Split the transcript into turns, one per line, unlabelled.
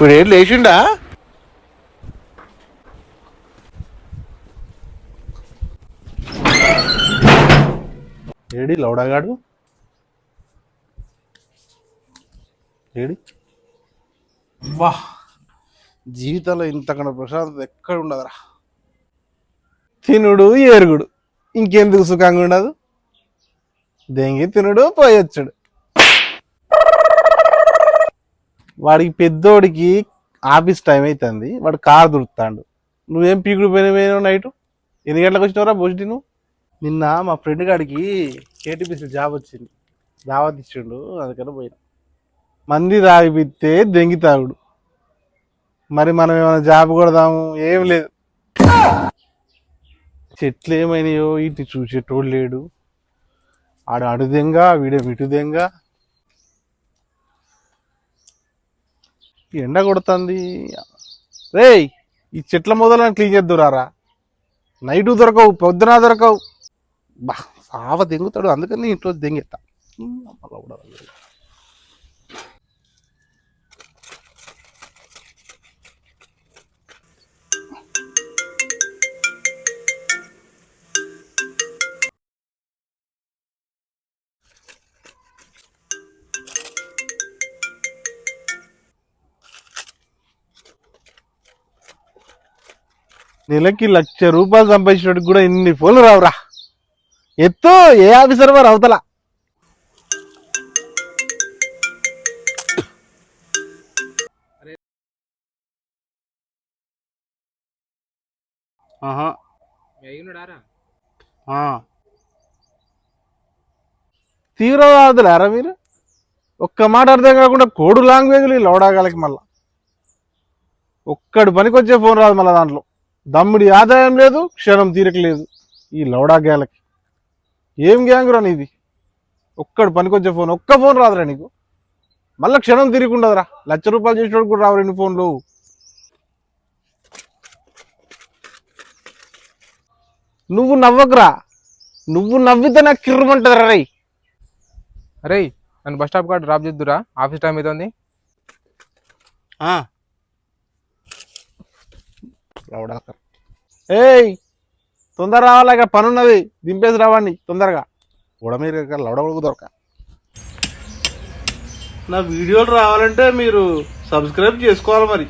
ఇప్పుడు ఏం లేచిండా? AD లౌడాగాడు? AD? వా జీవితంలో ఇంతకన్నా ప్రశాంతత ఎక్కడ ఉండదురా. తినుడు ఏరుగుడు. ఇంకెందుకు సుఖంగా ఉండదు? దెంగి తినుడు పోయొచ్చుడు. వాడికి పెద్దోడికి ఆఫీస్ టైం అవుతుంది వాడు కార్ దొరుకుతాడు. నువ్వేం పీకుడు పోయిన నైట్ ఎన్ని గంటలకు వచ్చినావురా భోజనం నువ్వు నిన్న మా ఫ్రెండ్ గాడికి కేటీపీసీ జాబ్ వచ్చింది. దావత్ ఇచ్చిండు అందుకని పోయినా. మంది తాగిపిస్తే దెంగి తాగుడు. మరి మనం ఏమైనా జాబ్ కొడదాము? ఏం లేదు. చెట్లు ఏమైనాయో ఇటు చూసేటోడు లేడు. ఆడు అడుదెంగా వీడే విటుదెంగా. ఎండ కొడుతుంది. రేయ్ ఈ చెట్ల మొదలను క్లీన్ చేద్దురారా? నైటు దొరకవు పొద్దున దొరకవు. బా సావ దెంగుతాడు అందుకని ఇంట్లో దెంగెత్తా. నెలకి లక్ష రూపాయలు సంపాదించినట్టు కూడా ఇన్ని ఫోన్లు రావురా. ఎత్తు ఏ ఆఫీసర్ వారు అవతల. తీవ్రవాదులారా మీరు? ఒక్క మాట అర్థం కాకుండా కోడు లాంగ్వేజ్లు ఈ లోడాగాలకి మళ్ళా. ఒక్కడు పనికొచ్చే ఫోన్ రాదు మళ్ళీ దాంట్లో. దమ్ముడి ఆదాయం లేదు క్షణం తీరిక లేదు ఈ లౌడా గ్యాలకి ఏం గ్యాంగ్ రా నీది? ఒక్కడు పనికొచ్చే ఫోన్ ఒక్క ఫోన్ రాదురా నీకు. మళ్ళీ క్షణం తిరిగి లక్ష రూపాయలు చేసినోడు కూడా రావు రెండు ఫోన్లు. నువ్వు నవ్వకురా. నువ్వు నవ్వితే నాకు కిర్రమంటది రై
అరే నన్ను బస్ స్టాప్ కాడ డ్రాప్ చేద్దురా. ఆఫీస్ టైం అవుతుంది
లౌడాకర్ ఏయ్ తొందర రావాలి ఇక్కడ పని ఉన్నది దింపేసి రావండి తొందరగా. ఉడమీర లౌడవకు దొరక. నా వీడియోలు రావాలంటే మీరు సబ్స్క్రైబ్ చేసుకోవాలి మరి.